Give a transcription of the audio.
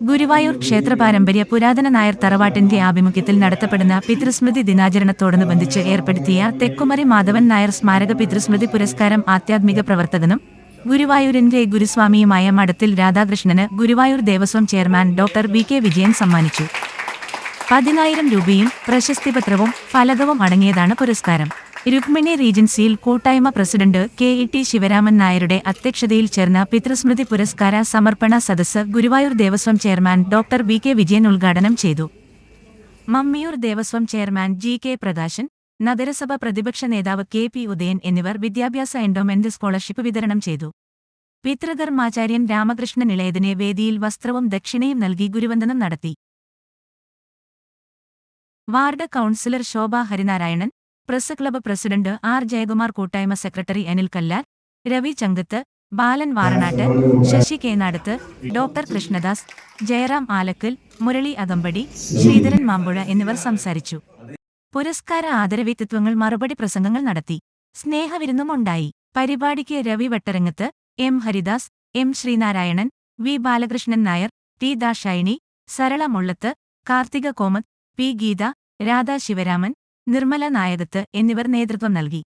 ഗുരുവായൂർ ക്ഷേത്ര പാരമ്പര്യ പുരാതന നായർ തറവാട്ടിന്റെ ആഭിമുഖ്യത്തിൽ നടത്തപ്പെടുന്ന പിതൃസ്മൃതി ദിനാചരണത്തോടനുബന്ധിച്ച് ഏർപ്പെടുത്തിയ തെക്കുമറി മാധവൻ നായർ സ്മാരക പിതൃസ്മൃതി പുരസ്കാരം ആധ്യാത്മിക പ്രവർത്തകനും ഗുരുവായൂരിന്റെ ഗുരുസ്വാമിയുമായ മഠത്തിൽ രാധാകൃഷ്ണന് Guruvayur Devaswom chairman doctor V K Vijayan സമ്മാനിച്ചു. പതിനായിരം രൂപയും പ്രശസ്തിപത്രവും ഫലകവും അടങ്ങിയതാണ് പുരസ്കാരം. രുക്മിണി റീജൻസിയിൽ കൂട്ടായ്മ president K E T Sivaraman നായരുടെ അധ്യക്ഷതയിൽ ചേർന്ന പിതൃസ്മൃതി പുരസ്കാര സമർപ്പണ സദസ്സ് Guruvayur Devaswom chairman doctor V K Vijayan ഉദ്ഘാടനം ചെയ്തു. Mammiyur Devaswom chairman G K Prakashan നഗരസഭ പ്രതിപക്ഷ നേതാവ് കെ പി ഉദയൻ എന്നിവർ വിദ്യാഭ്യാസ എൻഡോമെന്റ് സ്കോളർഷിപ്പ് വിതരണം ചെയ്തു. പിതൃധർമാചാര്യൻ രാമകൃഷ്ണൻ ഇളയതിനെ വേദിയിൽ വസ്ത്രവും ദക്ഷിണയും നൽകി ഗുരുവന്ദനം നടത്തി. Ward councillor Shobha Harinarayanan press club president R Jayakumar കൂട്ടായ്മ സെക്രട്ടറി അനിൽ കല്ലാർ രവി ചങ്കത്ത് ബാലൻ വാറനാട്ട് ശശി കേനാടത്ത് ഡോക്ടർ കൃഷ്ണദാസ് ജയറാം ആലക്കൽ മുരളി അകമ്പടി ശ്രീധരൻ മാമ്പുഴ എന്നിവർ സംസാരിച്ചു. പുരസ്കാര ആദരവ്യക്തിത്വങ്ങൾ മറുപടി പ്രസംഗങ്ങൾ നടത്തി. സ്നേഹവിരുന്നുമുണ്ടായി. പരിപാടിക്ക് Ravi Vattarangath M Haridas M Sreenarayanan V Balakrishnan Nair T Dakshayani Sarala Mullath Karthika Komath P Geetha Radha Sivaraman Nirmala Nayakath എന്നിവർ നേതൃത്വം നൽകി